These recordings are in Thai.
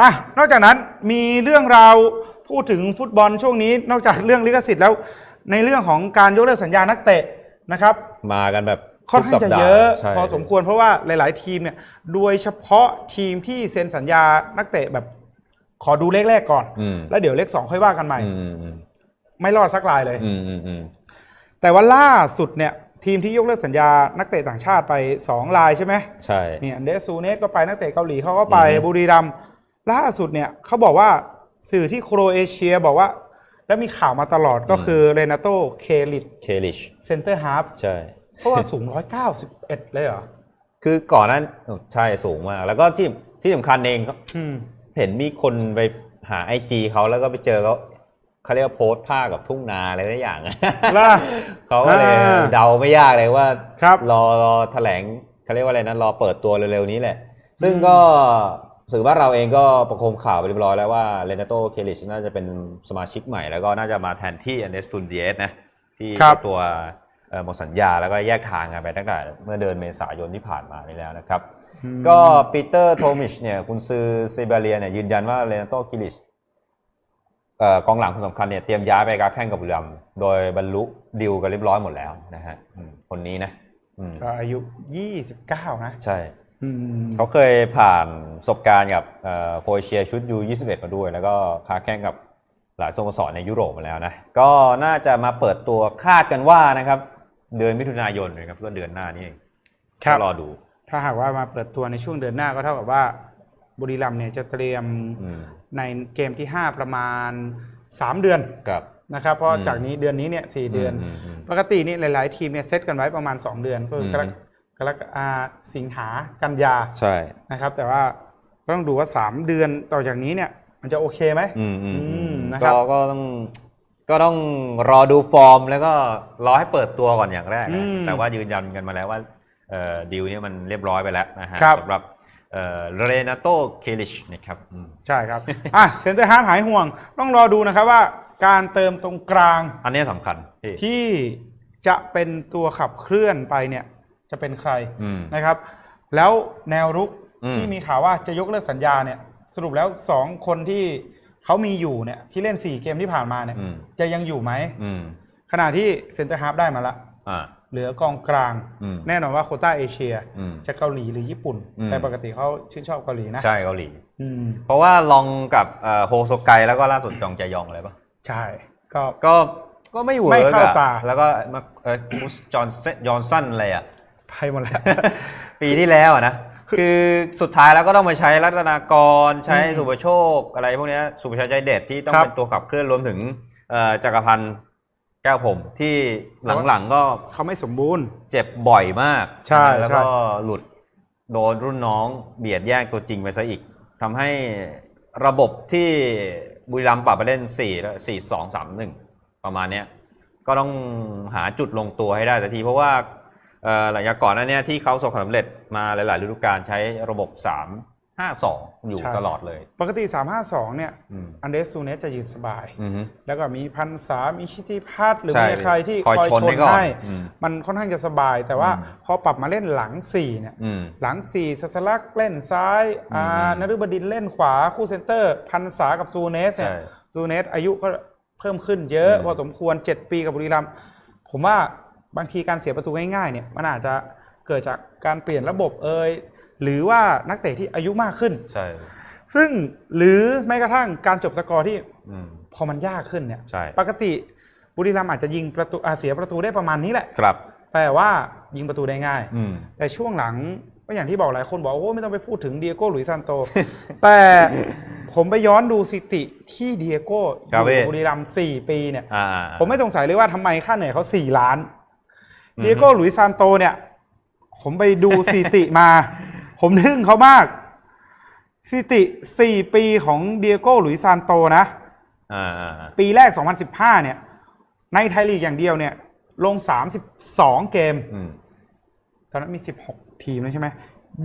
อะนอกจากนั้นมีเรื่องราวพูดถึงฟุตบอลช่วงนี้ นอกจากเรื่องลิขสิทธิ์แล้ว ในเรื่องของการยกเลิกสัญญานักเตะนะครับ มากันแบบค่อนข้างจะเยอะใช่พอสมควรเพราะว่าหลาย ๆ ทีมเนี่ยโดยเฉพาะทีมที่เซ็นสัญญานักเตะแบบ ขอดูเลขแรกก่อนอืมแล้วเดี๋ยวเลขสองค่อยว่ากันใหม่อืมอืมไม่รอดสักรายเลยอืมอืมอืมแต่ว่าล่าสุดเนี่ย ทีมที่ยกเลิกสัญญานักเตะต่างชาติไป2รายใช่ไหมใช่เนี่ยเดซูเนสก็ไปนักเตะเกาหลีเขาก็ไปอือฮึบุรีรัมย์ ล่าสุดเนี่ยเขาบอกว่าสื่อที่โครเอเชียบอกว่า แล้วมีข่าวมาตลอดก็คือเรนาโตเคลิตเคลิชเซนเตอร์ฮาร์ฟใช่เพราะว่าสูง 191 เลยเหรอ คือก่อนนั้นโอ้ใช่สูงมาก แล้วก็ที่ที่สำคัญเองก็อืมเห็นมีคนไปหาไอจีเขาแล้วก็ไปเจอเขาเขาเรียกว่าโพสต์ภาพกับทุ่งนาอะไรทุกอย่างล่ะเขาก็เลยอ่าเดาไม่ยากเลยว่าครับรอรอแถลงเขาเรียกว่าอะไรนะรอเปิดตัวเร็วๆนี้แหละ ซึ่งก็ สื่อบ้านเราเองก็ประโคมข่าวไปเรียบร้อยแล้วว่าเรนาโตเคลิชน่าจะเป็นสมาชิกใหม่ แล้วก็น่าจะมาแทนที่อันเดสตุนเดียสนะที่ครับตัวเอ่อหมดสัญญาแล้วก็แยกทางกันไปตั้งแต่เมื่อเดือนเมษายนที่ผ่านมานี่แล้วนะครับอืมก็ปีเตอร์โทมิชเนี่ยคุณซือเซเบเรียเนี่ยยืนยันว่าเรนาโตกิลิชเอ่อกองหลังคนสำคัญเนี่ยเตรียมย้ายไปการแข่งกับบุรีรัมย์โดยบรรลุดิวกันเรียบร้อยหมดแล้วนะฮะอืมคนนี้นะอืมก็อายุ 29 นะ ใช่อืม เขาเคยผ่านประสบการณ์กับเอ่อโครเอเชียชุดยู21มาด้วย แล้วก็ค้าแข่งกับหลายสโมสรในยุโรปมาแล้วนะ ก็น่าจะมาเปิดตัวคาดกันว่านะครับ เดือนมิถุนายนนะครับก็เดือนหน้านี้เองครับก็รอดู ถ้าหากว่ามาเปิดตัวในช่วงเดือนหน้าก็เท่ากับว่าบุรีรัมย์เนี่ยจะเตรียมอืมในเกมที่ 5 ประมาณ 3 เดือนกับนะครับเพราะอืมจากนี้เดือนนี้เนี่ยสเดือนมมอืมปกตินี่หลาย ๆ ทีมเนี่ยเซตกันไว้ประมาณ 2 เดือนก็คือมกร กกรกอ่าสิงหากันยาใช่นะครับ แต่ว่าก็ต้องดูว่า3เดือนต่อจากนี้เนี่ย มันจะโอเคไหมอืมอืมอือืมมนะครับก็ก็ต้องก็ต้องรอดูฟอร์มแล้วก็รอให้เปิดตัวก่อนอย่างแรกนะแต่ว่ายืนยันกันมาแล้วว่าเอ่อดีลเนี่ยมันเรียบร้อยไปแล้วนะฮะครับสำหรับเอ่อเรนาโตเคลิชนะครับอืมใช่ครับอะเซนเตอร์ฮาร์ฟหายห่วง ต้องรอดูนะครับว่าการเติมตรงกลาง อันนี้สำคัญพี่ที่จะเป็นตัวขับเคลื่อนไปเนี่ย จะเป็นใครอืมนะครับ แล้วแนวรุกอืมที่มีข่าวว่าจะยกเลิกสัญญาเนี่ยสรุปแล้ว2คนที่เขามีอยู่เนี่ยที่เล่น4เกมที่ผ่านมาเนี่ยอืมจะยังอยู่ไหมอืมขณะที่เซนเตอร์ฮาร์ฟได้มาละอ่าเหลือกองกลางอืมแน่นอนว่าโควต้าเอเชียอืมจะเกาหลีหรือญี่ปุ่นอืมแต่ปกติเขาชื่นชอบเกาหลีนะ ใช่เกาหลีอืมเพราะว่าลองกับเอ่อโฮโซไกแล้วก็ล่าสุดจองแจยองอะไรปะใช่ ก็ก็ก็ไม่เวิร์กไม่เข้าอะตาแล้วก็มาเออมูสจอห์นเซจอห์นสันอะไรอะ ไปหมดแล้ว ปีที่แล้วอะนะ คือสุดท้ายแล้วก็ต้องมาใช้รัตนากรใช้อืมสุภโชค อะไรพวกเนี้ยสุภชัยใจเด็ดที่ต้องครับเป็นตัวขับเคลื่อนรวมถึงเอ่อจักรพันธ์แก้วผมที่หลังๆก็เขาไม่สมบูรณ์ เจ็บบ่อยมากใช่แล้วใช่ก็หลุดโดนรุ่นน้องเบียดแย่งตัวจริงไปซะอีกทำให้ระบบที่บุรีรัมย์ปรับไปเล่น4แล้ว4 2 3 1 ประมาณเนี้ยก็ต้องหาจุดลงตัวให้ได้สักทีเพราะว่าเอ่อ หลังจากก่อนหน้าเนี้ยที่เขาประสบความสำเร็จมาหลาย ๆ ฤดูกาลใช้ระบบ 3 5 2 อยู่ใช่ ตลอดเลย ปกติ 352 เนี่ย อืม อันเดสซูเนสจะยืนสบาย อือฮึ แล้วก็มีพันษามีชิติพัฒน์หรือใช่มีใครที่คอยชนให้ก่อนอืมมันค่อนข้างจะสบาย แต่ว่าอืม พอปรับมาเล่นหลัง4เนี่ย อืม หลัง4สัสลักษณ์เล่นซ้ายอ่าอืมนฤบดินทร์เล่นขวาคู่เซนเตอร์ พันษากับซูเนสเนี่ยใช่ซูเนสอายุก็เพิ่มขึ้นเยอะอืม พอสมควร 7 ปีกับบุรีรัมย์ผมว่า บางทีการเสียประตูง่ายๆเนี่ยมันอาจจะเกิดจากการเปลี่ยนระบบเอ่ยหรือว่านักเตะที่อายุมากขึ้น ใช่ ซึ่งหรือแม้กระทั่งการจบสกอร์ที่อืม พอมันยากขึ้นเนี่ยใช่ ปกติบุรีรัมย์อาจจะยิงประตูอาเสียประตูได้ประมาณนี้แหละ ครับ แต่ว่ายิงประตูได้ง่าย อืม แต่ช่วงหลังก็อย่างที่บอกหลายคนบอกว่าโอ้ไม่ต้องไปพูดถึงเดียโก้หลุยส์ซานโต แต่ผมไปย้อนดูสถิติที่เดียโก้อครับพี่ ยู่บุรีรัมย์สี่ปีเนี่ย อ่า ผมไม่สงสัยเลยว่าทำไมค่าเหนื่อยเขาสี่ล้านอือฮึ เดียโก้หลุยส์ซานโตเนี่ย ผมไปดูสถิติมา ผมทึ่งเขามากสถิติสี่ปีของเดียโก้หลุยส์ซานโตนะอ่าอ่าอ่าปีแรก 2015 เนี่ย ในไทยลีกอย่างเดียวเนี่ย ลง 32 เกมอืมตอนนั้นมี 16 ทีมเลยใช่ไหม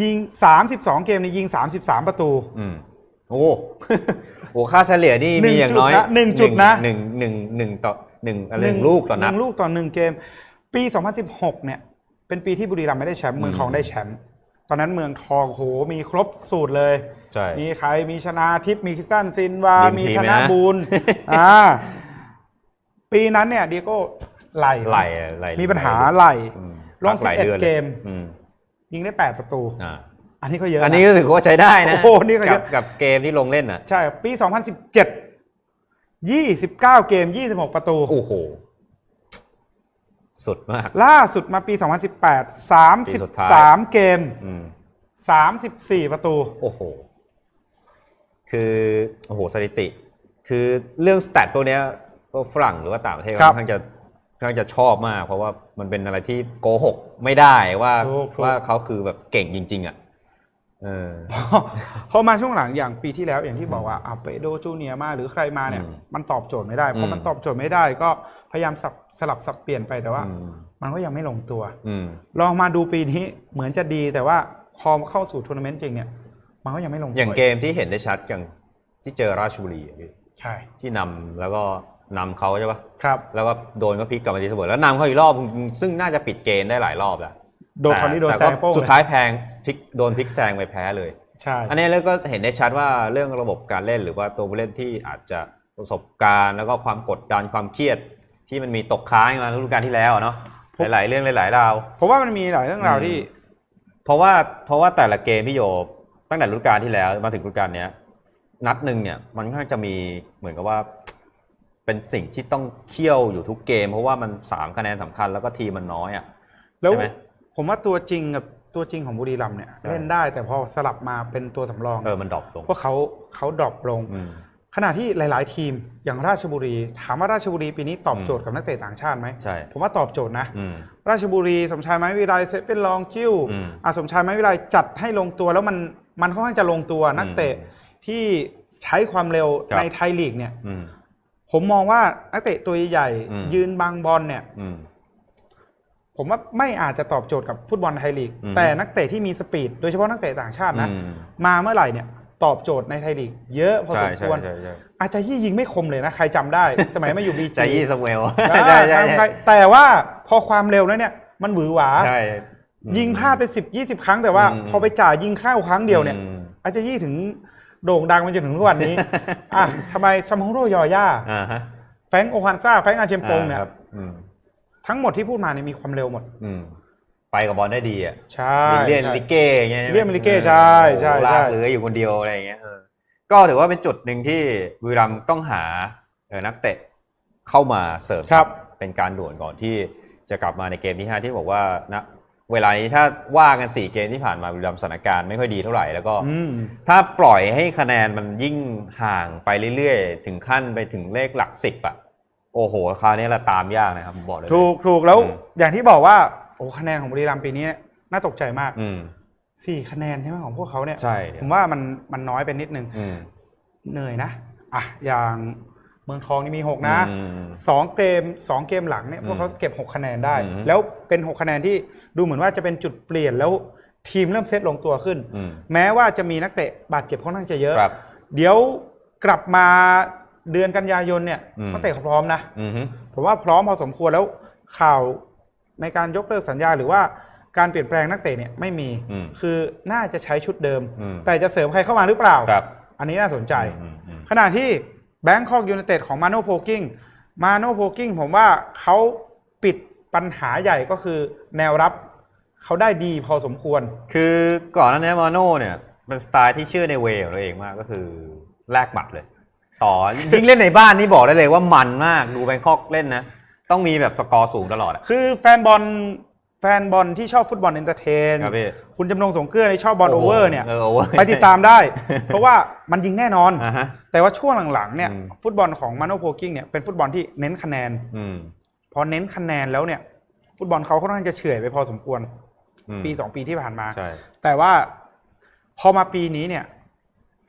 ยิง 32 เกมเนี่ยยิง 33 ประตูอืมโอ้โหค่าเฉลี่ยนี่หนึ่มีงอย่างน้อยจุดนะหนึ่งจุดนะหนึ่งหนึ่งหนึ่งต่อหนึ่งอะไรหนึ่งลูกต่อนัดหนึ่งลูกต่อหนึ่งเกม ปี 2016 เนี่ย เป็นปีที่บุรีรัมย์ไม่ได้แชมป์เมืองทองอืมได้แชมป์ตอนนั้นเมืองทองโหมีครบสูตรเลย ใช่ มีใครมีชนาทิพย์มีคิสตันซินวาทีมมีทีมธเลยนนะบูลอ่าปีนั้นเนี่ยดีโก้ไหลไหลไหลมีปัญหาไหลอืมลงพักหลาย11เดือนลยเกมอืมยิงได้แปดประตูอ่าอันนี้ก็เยอะ อันนะนี้ก็ถือว่าใช้ได้นะ โอ้โหนี่ก็เยกัอะบกับเกมที่ลงเล่นอะ ใช่ ปี 2017 29 เกม 26 ประตู โอ้โห สุดมาก ล่าสุดมาปี2018ปีสุดท้าย 33 เกม อืม 34 ประตู โอ้โห คือ โอ้โห สถิติ คือเรื่องสแตทพวกเนี้ยพวกฝรั่งหรือว่าต่างประเทศครับค่อนข้างจะค่อนข้างจะชอบมาก เพราะว่ามันเป็นอะไรที่โกหกไม่ได้ว่าถูกถูก ว่าเขาคือแบบเก่งจริง ๆ อะ เออพอมาช่วงหลังอย่างปีที่แล้วอย่างที่บอกว่าอาเปโดจูเนียร์มาหรือใครมาเนี่ยอืมมันตอบโจทย์ไม่ได้พออมมันตอบโจทย์ไม่ได้ ก็พยายามสับสลับสับเปลี่ยนไปแต่ว่าอืมมันก็ยังไม่ลงตัวอืมลองมาดูปีนี้เหมือนจะดีแต่ว่าพอเข้าสู่ทัวร์นาเมนต์จริงเนี่ยมันก็ยังไม่ลงตัวอย่างเกมที่เห็นได้ชัดอย่างที่เจอราชบุรีอะพี่ใช่ที่นำแล้วก็นำเขาใช่ปะครับ แล้วก็โดนก็พลิกกลับมาตีเสมอแล้วนำเขาอีกรอบซึ่งน่าจะปิดเกมได้หลายรอบแล้ว โดนคราวนี้โดนแต่แซก็งโป้งสุดเลยท้ายแพงพลิกโดนพลิกแซงไปแพ้เลยใช่อันนี้แล้วก็เห็นได้ชัดว่าเรื่องระบบการเล่นหรือว่าตัวผู้เล่นที่อาจจะประสบการณ์แล้วก็ความกดดันความเครียดที่มันมีตกค้างมาฤดูกาลที่แล้วอะเนาะหลายๆเรื่องหลายๆราวผมว่ามันมีหลายเรื่องราวอืมที่ เพราะว่าเพราะว่าแต่ละเกมพี่โยตั้งแต่ฤดูกาลที่แล้วมาถึงฤดูกาลเนี้ยนัดหนึ่งเนี่ยมันก็จะมีเหมือนกับว่า เป็นสิ่งที่ต้องเคี่ยวอยู่ทุกเกม เพราะว่ามันสามคะแนนสำคัญแล้วก็ทีมมันน้อยอะแล้วใช่ไหม ผมว่าตัวจริงกับตัวจริงของบุรีรัมย์เนี่ยใช่เล่นได้แต่พอสลับมาเป็นตัวสำรองเออมันดรอปลงพวกเขาเขาดรอปลงอืมขณะที่หลาย ๆ ทีมอย่างราชบุรี ถามว่าราชบุรีปีนี้ตอบโจทย์กับนักเตะต่างชาติไหมใช่ผมว่าตอบโจทย์นะอืมราชบุรีสมชายไม้วิไลเซฟเป็นลองจิ้วอืมอาสมชายไม้วิไลจัดให้ลงตัวแล้วมันมันค่อนข้างจะลงตัวนักเตะที่ใช้ความเร็วครับในไทยลีกเนี่ยอืมผมมองว่านักเตะตัวใหญ่อืมยืนบางบอลเนี่ยอืม ผมว่าไม่อาจจะตอบโจทย์กับฟุตบอลไทยลีก อืม แต่นักเตะที่มีสปีดโดยเฉพาะนักเตะต่างชาตินะ อืมมาเมื่อไหร่เนี่ยตอบโจทย์ในไทยลีก เยอะพอใช่สมใช่ควร ใช่ใช่อาจจะยี่ยิงไม่คมเลยนะ ใครจำได้ สมัยไม่อยู่บีใจจียี่สมุเอลใช่ใช่ใช่ใช่แต่ว่าพอความเร็วแล้วเนี่ย มันหวือหวา ใช่ ยิงพลาดไปสิบยี่สิบครั้งแต่ว่า อืม พอไปจ่ายยิงเข้าครั้งเดียวเนี่ย อืม อาจจะยี่ถึงโด่งดังมาจนถึงทุกวันนี้ อะทำไมซัมฮงโรยอย่า อ่าฮะแฟรงค์โอฮันซ่า แฟรงค์อาเชมปงเนี่ย อ่าครับอืม ทั้งหมดที่พูดมาเนี่ยมีความเร็วหมด อืมไปกับบอลได้ดีอะใช่วิลเลียนใช่ลิเก้อย่างเงี้ยวิลเลียนลิเก้ใช่ใช่โอ้โหใช่ลากเรืออยู่คนเดียวอะไรอย่างเงี้ยเออก็ถือว่าเป็นจุดหนึ่งที่บุรีรัมย์ต้องหาเออนักเตะเข้ามาเสริมครับ เป็นการด่วนก่อนที่จะกลับมาในเกมที่ห้าที่บอกว่านะเวลานี้ถ้าว่ากันสี่เกมที่ผ่านมาบุรีรัมย์สถานการณ์ไม่ค่อยดีเท่าไหร่แล้วก็อืมถ้าปล่อยให้คะแนนมันยิ่งห่างไปเรื่อยๆ ถึงขั้นไปถึงเลขหลักสิบอะ โอ้โหคราวนี้ละตามยากนะครับผมบอกเลยถูกถูกแล้วอืมอย่างที่บอกว่าโอ้คะแนนของบุรีรัมย์ปีนี้น่าตกใจมากอืมสี่คะแนนใช่ไหมของพวกเขาเนี่ยใช่ผมว่ามันมันน้อยไปนิดนึงอืมเหนื่อยนะอะอย่างเมืองทองนี่มีหกนะอืมสองเกมสองเกมหลังเนี่ยอืมพวกเขาเก็บหกคะแนนได้อืมแล้วเป็นหกคะแนนที่ดูเหมือนว่าจะเป็นจุดเปลี่ยนแล้วทีมเริ่มเซตลงตัวขึ้นอืมแม้ว่าจะมีนักเตะบาดเจ็บค่อนข้างจะเยอะครับเดี๋ยวกลับมา เดือนกันยายนเนี่ยอืม นักเตะเขาพร้อมนะ อืมฮึ ผมว่าพร้อมพอสมควรแล้วข่าวในการยกเลิกสัญญาหรือว่าการเปลี่ยนแปลงนักเตะเนี่ยไม่มี อืมคือน่าจะใช้ชุดเดิม อืม แต่จะเสริมใครเข้ามาหรือเปล่า ครับอันนี้น่าสนใจ อืมอืมขณะที่แบงคอกยูไนเต็ดของมาโนโพกิ้งมาโนโพกิ้งผมว่าเขาปิดปัญหาใหญ่ก็คือแนวรับเขาได้ดีพอสมควร คือก่อนหน้านี้มาโน่เนี่ยเป็นสไตล์ที่เชื่อในเวของตัวเองมากก็คือแลกหมัดเลย ต่อยิ่งเล่นในบ้านนี่บอกได้เลยว่ามันมากดูแบงคอกเล่นนะ ต้องมีแบบสกอร์สูงตลอดอะ คือแฟนบอลแฟนบอลที่ชอบฟุตบอลเอนเตอร์เทน ครับพี่คุณจำนงสงเกลือที่ชอบบอลโอเวอร์เนี่ย เออโอเวอร์ไปติดตามได้ เพราะว่ามันยิงแน่นอน อ่าฮะ แต่ว่าช่วงหลังๆเนี่ยอืม ฟุตบอลของมาโนโพกิ้งเนี่ยเป็นฟุตบอลที่เน้นคะแนน อืมพอเน้นคะแนนแล้วเนี่ย ฟุตบอลเขาค่อนข้างจะเฉื่อยไปพอสมควรอืมปีสองปีที่ผ่านมา ใช่ แต่ว่าพอมาปีนี้เนี่ย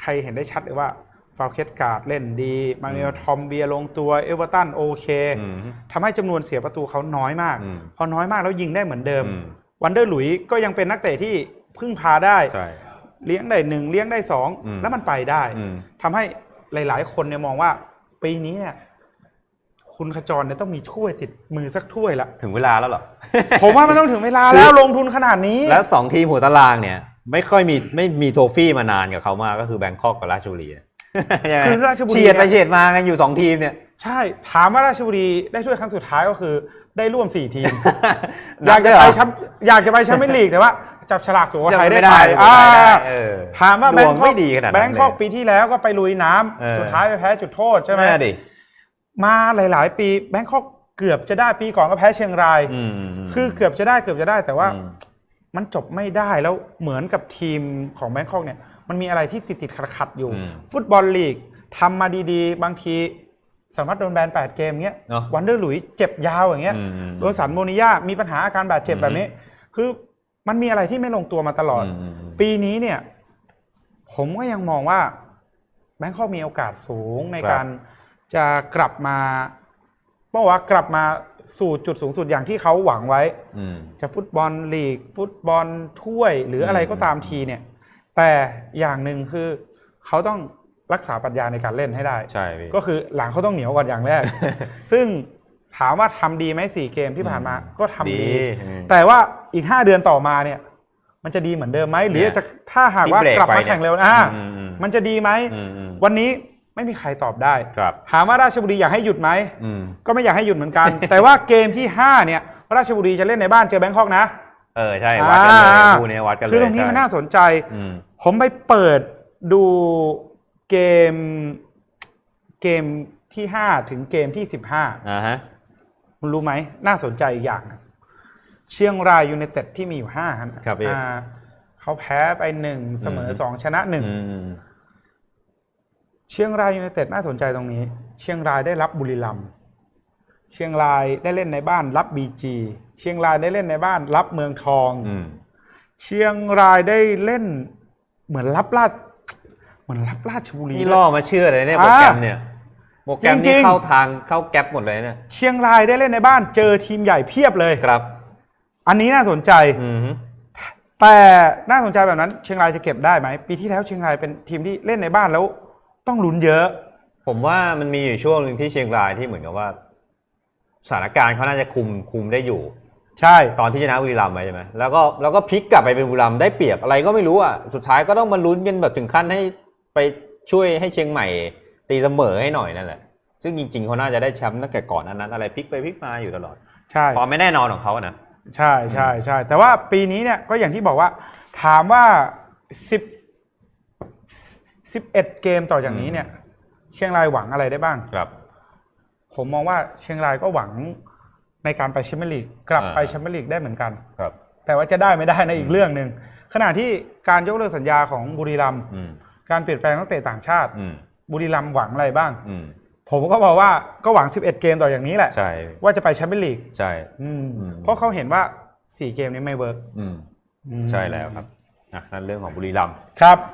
ใครเห็นได้ชัดเลยว่า ฟาวเคสการ์ดเล่นดีมาเนลทอมเบียลงตัวเอเวอร์ตันโอเคอืมทำให้จำนวนเสียประตูเขาน้อยมากอืมพอน้อยมากแล้วยิงได้เหมือนเดิมอืมวันเดอร์หลุยส์ก็ยังเป็นนักเตะที่พึ่งพาได้ใช่เลี้ยงได้หนึ่งเลี้ยงได้สองอืมแล้วมันไปได้อืมทำให้หลาย ๆ คนเนี่ยมองว่า ปีนี้เนี่ยโหคุณขจรเนี่ยต้องมีถ้วยติดมือสักถ้วยละถึงเวลาแล้วเหรอ ผมว่ามันต้องถึงเวลาคือแล้วลงทุนขนาดนี้ แล้วสองทีมหัวตารางเนี่ย ไม่ค่อยมีไม่มีโทฟี่มานานกับเขามากก็คือแบงคอกกับราชบุรีอะ ใช่ไหมคือราชบุรี เฉียดไปเนี่ยเฉียดมากันอยู่สองทีมเนี่ย ใช่ ถามว่าราชบุรีได้ถ้วยครั้งสุดท้ายก็คือได้ร่วมสี่ทีมอนัยาบกด้จะวยเหรไปอแชมป์อยากจะไปแชมเปี้ยนลีกแต่ว่า จับฉลากสุโขทัยจำได้ไม่ไปได้อ่าเออถามว่าดแบวงงคอไม่กดีขนาดนั้นแบงคอกเลยปีที่แล้วก็ไปลุยน้ำเออสุดท้ายไปแพ้จุดโทษใช่ไหมแม่ดิมาหลาย ๆ ปีแบงคอกเกือบจะได้ปีก่อนก็แพ้เชียงรายอืมมคือเกือบจะได้เกือบจะได้แต่ว่าอืมมันจบไม่ได้แล้วเหมือนกับทีมของแบงคอกเนี่ย มันมีอะไรที่ติดติดขัดขัดๆอยู่อืมฟุตบอลลีกทำมาดีๆ บางทีสามารถโดนแบน 8 เกมเงี้ยเนอะวันเดอร์หลุยเจ็บยาวอย่างเงี้ยอืมอืมโดนสันโมนิยามีปัญหาอาการบาดเจ็บอืมแบบนี้ คือมันมีอะไรที่ไม่ลงตัวมาตลอดอืมอืมอืมปีนี้เนี่ย ผมก็ยังมองว่าแบงคอกมีโอกาสสูงในครับการจะกลับมาเพราะว่ากลับมาสู่จุดสูงสุดอย่างที่เขาหวังไว้อืมจะฟุตบอลลีก ฟุตบอลถ้วยหรืออะไรก็ตามทีเนี่ย แต่อย่างหนึ่งคือเขาต้องรักษาปรัชญาในการเล่นให้ได้ ใช่พี่ก็คือหลังเขาต้องเหนียวก่อนอย่างแรก ซึ่งถามว่าทำดีไหมสี่เกมที่ผ่านมา ก็ทำดี อืม แต่ว่าอีกห้าเดือนต่อมาเนี่ย มันจะดีเหมือนเดิมไหมหรือเนี่ยจะถ้าหากว่าที่เบรกกลับไปมาเนี่ยแข่งเร็วนะอืมอืม มันจะดีไหมอืมอืมวันนี้ไม่มีใครตอบได้ ครับ ถามว่าราชบุรีอยากให้หยุดไหม อืม ก็ไม่อยากให้หยุดเหมือนกัน แต่ว่าเกมที่ห้าเนี่ย ราชบุรีจะเล่นในบ้านเจอแบงคอกนะ เออใช่วัดกันเลยอ่าคู่นี้วัดกันเลยคือตรงนี้ใช่มันน่าสนใจอืมผมไปเปิดดูเกมเกมที่ห้าถึงเกมที่สิบห้าอ่าฮะคุณรู้ไหม น่าสนใจอีกอย่างนะเชียงรายยูไนเต็ดที่มีอยู่ห้าครับครับพี่อ่าเขาแพ้ไปหนึ่งเสมอสองชนะหนึ่งอืมเชียงรายยูไนเต็ดน่าสนใจตรงนี้ เชียงรายได้รับบุรีรัมย์ เชียงรายได้เล่นในบ้านรับบีจีเชียงรายได้เล่นในบ้านรับเมืองทอง อืม เชียงรายได้เล่น เหมือนรับราชเหมือนรับราชบุรีนี่ล่อมาเชื่อเลยเนี่ยโปรแกรมเนี่ยโปรแกรมจรินี้งๆเข้าทางเข้าแก๊ปหมดเลยเนี่ยเชียงรายได้เล่นในบ้านเจอทีมใหญ่เพียบเลย ครับอันนี้น่าสนใจ อืมฮึแต่น่าสนใจแบบนั้น เชียงรายจะเก็บได้ไหมปีที่แล้วเชียงรายเป็นทีมที่เล่นในบ้านแล้ว ต้องลุ้นเยอะ ผมว่ามันมีอยู่ช่วงหนึ่งที่เชียงรายที่เหมือนกับว่า สถานการณ์เขาน่าจะคุมคุมได้อยู่ ใช่ตอนที่ชนะบุรีรัมย์ไปใช่ไหมแล้วก็แล้วก็พลิกกลับไปเป็นบุรีรัมย์ได้เปรียบอะไรก็ไม่รู้อะสุดท้ายก็ต้องมาลุ้นกันแบบถึงขั้นให้ไปช่วยให้เชียงใหม่ ตีเสมอให้หน่อยนั่นแหละซึ่งจริงๆเขาน่าจะได้แชมป์ตั้งแต่ก่อนอันนั้นอะไรพลิกไปพลิกมาอยู่ตลอดใช่ความไม่แน่นอนของเขาอะนะใช่ใช่ใช่แต่ว่าปีนี้เนี่ยก็อย่างที่บอกว่า ถามว่าสิบสิบเอ็ดเกมต่อจากนี้เนี่ย เชียงรายหวังอะไรได้บ้างครับ ผมมองว่าเชียงรายก็หวังในการไปแชมเปี้ยนลีกกลับอ่าไปแชมเปี้ยนลีกได้ใหมือนกัน ครับ แต่ว่าจะได้ไม่ได้ในะอีกเรื่องหนึ่งขณะที่การยกเลิกสัญญาของบุรีรัมย์อืมการเปลี่ยนแปลงนักเตะต่างชาติ อืมบุรีรัมย์หวังอะไรบ้าง อืมผมก็บอกว่าก็หวัง 11 เกมต่ออย่างนี้แหละ ใช่ว่าจะไปแชมเปี้ยนลีกใช่ อืมอืม เพราะเขาเห็นว่า 4 เกมนี้ไม่เวิร์กอืมอืมใช่แล้วครับอะนั่นเรื่องของบุรีรัมย์ ครับ